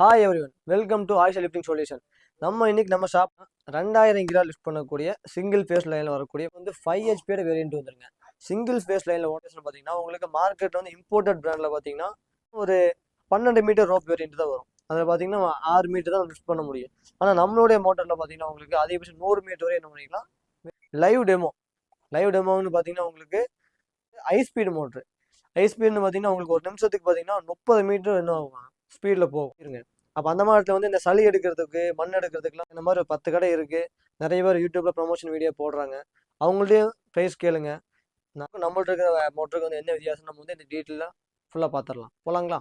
Hi everyone welcome to Ayesha lifting solution நம்ம இன்னைக்கு நம்ம ஷாப் ரெண்டாயிரம் கிலோ லிஃப்ட் பண்ணக்கூடிய சிங்கிள் ஃபேஸ் லைனில் வரக்கூடிய வந்து ஃபைவ் ஹெச்பியோட வேரியன்ட் வந்துருங்க. சிங்கிள் ஃபேஸ் லைனில் ஓட்டேஷன் பார்த்தீங்கன்னா உங்களுக்கு மார்க்கெட் வந்து இம்போர்ட்டட் பிராண்டில் பார்த்தீங்கன்னா ஒரு பன்னெண்டு மீட்டர் ரோப் வேரியன்ட் தான் வரும். அதில் பார்த்தீங்கன்னா ஆறு மீட்டர் தான் லிஃப்ட் பண்ண முடியும். ஆனால் நம்மளுடைய மோட்டரில் பார்த்தீங்கன்னா உங்களுக்கு அதிகபட்சம் நூறு மீட்டர் வரை என்ன பண்ணிக்கலாம்? லைவ் டெமோ லைவ் டெமோன்னு பார்த்தீங்கன்னா உங்களுக்கு ஹை ஸ்பீடு மோட்ரு ஹை ஸ்பீடுன்னு பார்த்தீங்கன்னா உங்களுக்கு ஒரு நிமிஷத்துக்கு பார்த்தீங்கன்னா முப்பது மீட்டர் என்ன ஆகும்? ஸ்பீடில் போகும் இருங்க. அப்போ அந்த மாதிரி வந்து இந்த சளி எடுக்கிறதுக்கு மண் எடுக்கிறதுக்குலாம் இந்த மாதிரி ஒரு பத்து கடை இருக்குது நிறைய பேர் யூடியூப்பில் ப்ரமோஷன் வீடியோ போடுறாங்க. அவங்கள்ட்டையும் ப்ரைஸ் கேளுங்க. நம்ம நம்மள்ட்ட இருக்கிற மோட்டருக்கு வந்து என்ன வித்தியாசம் நம்ம வந்து இந்த டீட்டெயிலாக ஃபுல்லாக பார்த்துடலாம் போகலாங்களா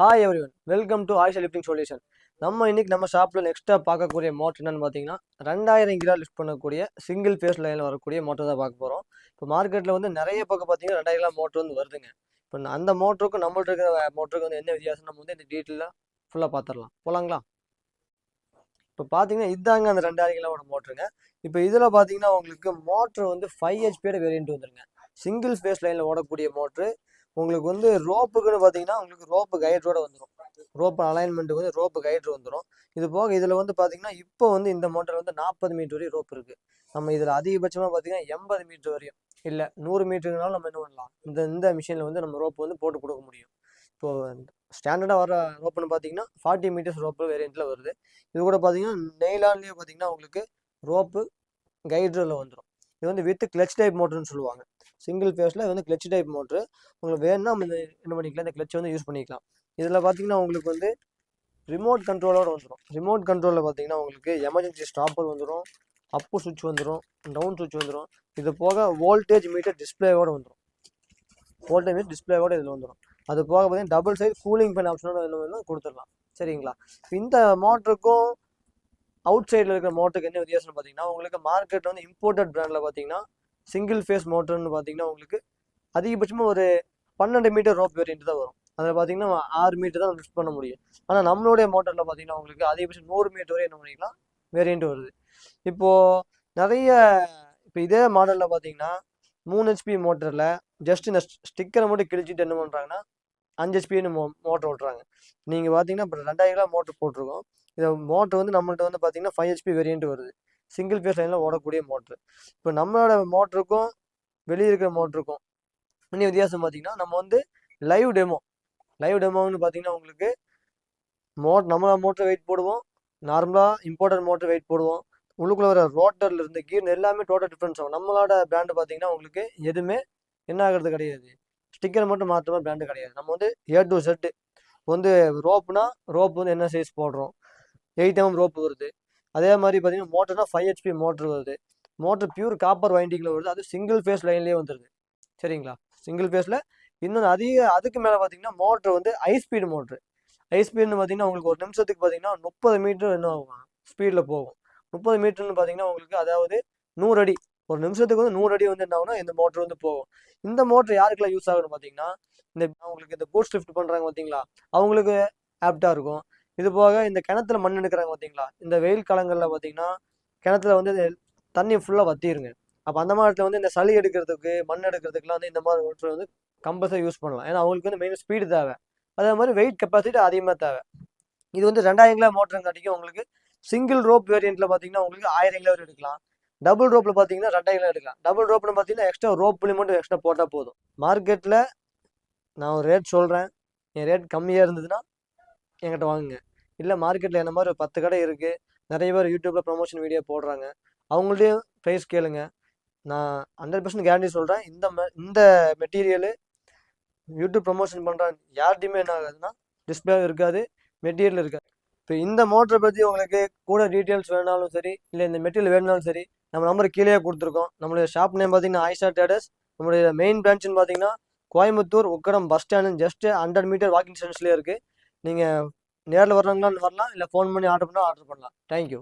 hi everyone welcome to Ayesha lifting solution நம்ம இன்னைக்கு நம்ம ஷாப்பில் நெக்ஸ்ட்டாக பார்க்கக்கூடிய மோட்டர் என்னன்னு பார்த்தீங்கன்னா ரெண்டாயிரம் கிலோ லிஃப்ட் பண்ணக்கூடிய சிங்கிள் ஃபேஸ் லைனில் வரக்கூடிய மோட்டர் தான் பார்க்க போகிறோம் இப்போ மார்க்கெட்டில் வந்து நிறைய பக்கம் பார்த்தீங்கன்னா ரெண்டாயிரம் கிலோ மோட்டர் வந்து வருதுங்க. இப்போ அந்த மோட்டருக்கும் நம்மள்ட்ட இருக்கிற மோட்டருக்கு வந்து என்ன வித்தியாசம்? நம்ம வந்து இந்த டீட்டெயிலாக ஃபுல்லாக பார்த்துடலாம் போகலாங்களா இப்போ பார்த்தீங்கன்னா இதாங்க அந்த ரெண்டாயிரம் கிலோவோட மோட்டருங்க. இப்போ இதில் பார்த்தீங்கன்னா உங்களுக்கு மோட்ரு வந்து ஃபைவ் ஹெச்பியோட வேரியன்ட் வந்துருங்க. சிங்கிள் ஃபேஸ் லைனில் ஓடக்கூடிய மோட்ரு உங்களுக்கு வந்து ரோப்புக்குன்னு பார்த்தீங்கன்னா உங்களுக்கு ரோப்பு கைட்ரோட வந்துடும் ரோப்பு அலைன்மெண்ட்டுக்கு வந்து ரோப்பு கைட்ரு வந்துடும் இது போக இதில் வந்து பார்த்தீங்கன்னா இப்போ வந்து இந்த மோட்டர் வந்து நாற்பது மீட்டர் வரையும் ரோப் இருக்குது நம்ம இதில் அதிகபட்சமாக பார்த்தீங்கன்னா எண்பது மீட்டர் வரையும். இல்லை நூறு மீட்டருனாலும் நம்ம என்ன பண்ணலாம்? இந்த இந்த மிஷினில் வந்து நம்ம ரோப் வந்து போட்டு கொடுக்க முடியும். இப்போ ஸ்டாண்டர்டாக வர ரோப்புன்னு பார்த்தீங்கன்னா ஃபார்ட்டி மீட்டர்ஸ் ரோப்பு வேரியண்ட்டில் வருது. இது கூட பார்த்தீங்கன்னா நெய்லான்லேயே பார்த்தீங்கன்னா உங்களுக்கு ரோப்பு கைட்ரில் வந்துடும் இது வந்து வித் கிளச் டைப் மோட்டர்னு சொல்லுவாங்க. சிங்கிள் ஃபேஸில் இது வந்து கிளச் டைப் மோட்ரு உங்களுக்கு வேணும்னா நம்ம இந்த என்ன பண்ணிக்கலாம்? இந்த கிளச் வந்து யூஸ் பண்ணிக்கலாம். இதில் பார்த்தீங்கன்னா உங்களுக்கு வந்து ரிமோட் கண்ட்ரோலோட வந்துடும் ரிமோட் கண்ட்ரோலில் பார்த்தீங்கன்னா உங்களுக்கு எமர்ஜென்சி ஸ்டாப்பர் வந்துடும் அப்பு சுவிட்ச் வந்துடும் டவுன் சுவிட்ச் வந்துடும் இது போக வோல்டேஜ் மீட்டர் டிஸ்பிளேவோடு வந்துடும் வோல்டேஜ் மீட்டர் டிஸ்பிளேவோடு இதில் வந்துடும் அது போக பார்த்தீங்கன்னா டபுள் சைடு கூலிங் ஃபேன் ஆப்ஷனோட இதில் வந்து கொடுத்துடலாம். சரிங்களா? இந்த மோட்டருக்கும் அவுட் சைடில் இருக்கிற மோட்டருக்கு என்ன வித்தியாசம்னு பார்த்தீங்கன்னா உங்களுக்கு மார்க்கெட் வந்து இம்போர்ட்டட் பிராண்டில் பார்த்தீங்கன்னா சிங்கிள் ஃபேஸ் மோட்டர்னு பார்த்தீங்கன்னா உங்களுக்கு அதிகபட்சமாக ஒரு பன்னெண்டு மீட்டர் ரோப் வேரியன்ட் தான் வரும். அதில் பார்த்தீங்கன்னா ஆறு மீட்டர் தான் லிஃப்ட் பண்ண முடியும். ஆனால் நம்மளுடைய மோட்டரில் பார்த்தீங்கன்னா உங்களுக்கு அதிகபட்சம் நூறு மீட்டர் வரை என்ன பண்ணிக்கலாம்? வேரியன்ட் வருது. இப்போது நிறைய இப்போ இதே மாடலில் பார்த்தீங்கன்னா மூணு ஹெச்பி மோட்டரில் ஜஸ்ட் இந்த ஸ்டிக்கரை மட்டும் கிழிச்சிட்டு என்ன பண்ணுறாங்கன்னா அஞ்சு ஹெச்பின்னு மோ மோட்டர் ஓட்டுறாங்க. நீங்கள் பார்த்தீங்கன்னா இப்போ ரெண்டாயிரம் கிலோ மோட்டர் போட்டிருக்கோம். இதை மோட்டர் வந்து நம்மள்ட்ட வந்து பார்த்தீங்கன்னா ஃபைவ் ஹெச்பி வேரியன்ட் வருது. சிங்கிள் ஃபேஸ் லைனில் ஓடக்கூடிய மோட்ரு இப்போ நம்மளோட மோட்டருக்கும் வெளியே இருக்கிற மோட்டருக்கும் இன்னும் வித்தியாசம் பார்த்தீங்கன்னா நம்ம வந்து லைவ் டெமோ லைவ் டெமோன்னு பார்த்தீங்கன்னா உங்களுக்கு மோட் நம்ம மோட்டர் வெயிட் போடுவோம். நார்மலாக இம்போர்ட்டட் மோட்டர் வெயிட் போடுவோம். உள்ளுக்குள்ள வர ரோட்டரில் இருந்த கீர் எல்லாமே டோட்டல் டிஃப்ரென்ஸ் ஆகும். நம்மளோட பிராண்டு பார்த்தீங்கன்னா உங்களுக்கு எதுவுமே என்ன ஆகிறது கிடையாது. ஸ்டிக்கர் மட்டும் மாற்றமாக பிராண்டு கிடையாது. நம்ம வந்து ஏ டு செட்டு வந்து ரோப்புனா ரோப் வந்து என்ன சைஸ் போடுறோம்? எயிட் எம்எம் ரோப் வருது. அதே மாதிரி பார்த்தீங்கன்னா மோட்டர்னா ஃபைவ் ஹெச்பி மோட்ரு வருது. மோட்டர் பியூர் காப்பர் வைண்டிங்கில் வருது. அது சிங்கிள் ஃபேஸ் லைன்லேயே வந்துடுது சரிங்களா? சிங்கிள் ஃபேஸில் இன்னொன்று அதிக அதுக்கு மேலே பார்த்தீங்கன்னா மோட்ரு வந்து ஹை ஸ்பீடு மோட்ரு. ஹை ஸ்பீடுன்னு பார்த்தீங்கன்னா உங்களுக்கு ஒரு நிமிஷத்துக்கு பார்த்தீங்கன்னா முப்பது மீட்டர் என்ன ஆகும்? ஸ்பீடில் போகும். முப்பது மீட்டர்னு பார்த்தீங்கன்னா உங்களுக்கு அதாவது நூறு அடி. ஒரு நிமிஷத்துக்கு வந்து நூறு அடி வந்து என்ன ஆகும்னா இந்த மோட்ரு வந்து போகும். இந்த மோட்ரு யாருக்கெல்லாம் யூஸ் ஆகும்னு பார்த்தீங்கன்னா இந்த அவங்களுக்கு இந்த பூட் ஷிஃப்ட் பண்ணுறாங்க பார்த்தீங்களா அவங்களுக்கு ஆப்டாக இருக்கும். இது போக இந்த கிணத்துல மண் எடுக்கிறாங்க பார்த்தீங்களா இந்த வெயில் காலங்களில் பார்த்தீங்கன்னா கிணத்துல வந்து தண்ணி ஃபுல்லாக வத்திருங்க. அப்போ அந்த மாதிரி வந்து இந்த சளி எடுக்கிறதுக்கு மண் எடுக்கிறதுக்குலாம் வந்து இந்த மாதிரி மோட்டர் வந்து கம்பல்சரி யூஸ் பண்ணலாம். ஏன்னா அவங்களுக்கு வந்து மெயின் ஸ்பீடு தேவை. அதே மாதிரி வெயிட் கெப்பாசிட்டி அதிகமாக தேவை. இது வந்து ரெண்டாயிரம் கிலோ மோட்டருங்காட்டிக்கும் உங்களுக்கு சிங்கிள் ரோப் வேரியண்ட்டில் பார்த்தீங்கன்னா உங்களுக்கு ஆயிரம் கிலோ வரை எடுக்கலாம். டபுள் ரோப்பில் பார்த்தீங்கன்னா ரெண்டாயிரம் கிலோ எடுக்கலாம். டபுள் ரோப்னு பார்த்தீங்கன்னா எக்ஸ்ட்ரா ரோப் புள்ளி மட்டும் எக்ஸ்ட்ரா போட்டால் போதும். மார்க்கெட்டில் நான் ஒரு ரேட் சொல்கிறேன் என் ரேட் கம்மியாக இருந்ததுன்னா என்கிட்ட வாங்குங்க. இல்லை மார்க்கெட்டில் என்ன மாதிரி ஒரு பத்து கடை இருக்குது நிறைய பேர் யூடியூப்பில் ப்ரொமோஷன் வீடியோ போடுறாங்க. அவங்கள்ட்டையும் ப்ரைஸ் கேளுங்க. நான் ஹண்ட்ரட் பர்சன்ட் கேரண்டி சொல்கிறேன் இந்த இந்த மெட்டீரியலு யூடியூப் ப்ரொமோஷன் பண்ணுறேன் யார்ட்டையுமே என்ன ஆகாதுன்னா டிஸ்பிளே இருக்காது மெட்டீரியல் இருக்காது. இப்போ இந்த மோட்டரை பற்றி உங்களுக்கு கூட டீட்டெயில்ஸ் வேணாலும் சரி இல்லை இந்த மெட்டீரியல் வேணுனாலும் சரி நம்ம நம்பர் கீழே கொடுத்துருக்கோம். நம்மளுடைய ஷாப் நேம் பார்த்தீங்கன்னா ஐஷா டேடஸ் நம்மளுடைய மெயின் பிரான்ச்சுன்னு பார்த்தீங்கன்னா Coimbatore Ukkadam bus stand just hundred metre walking டிஸ்டன்ஸ்லேயே இருக்குது நீங்கள் நேரில் வர்றவங்களாம் வரலாம் இல்லை ஃபோன் பண்ணி ஆர்டர் பண்ணால் ஆர்டர் பண்ணலாம். தேங்க்யூ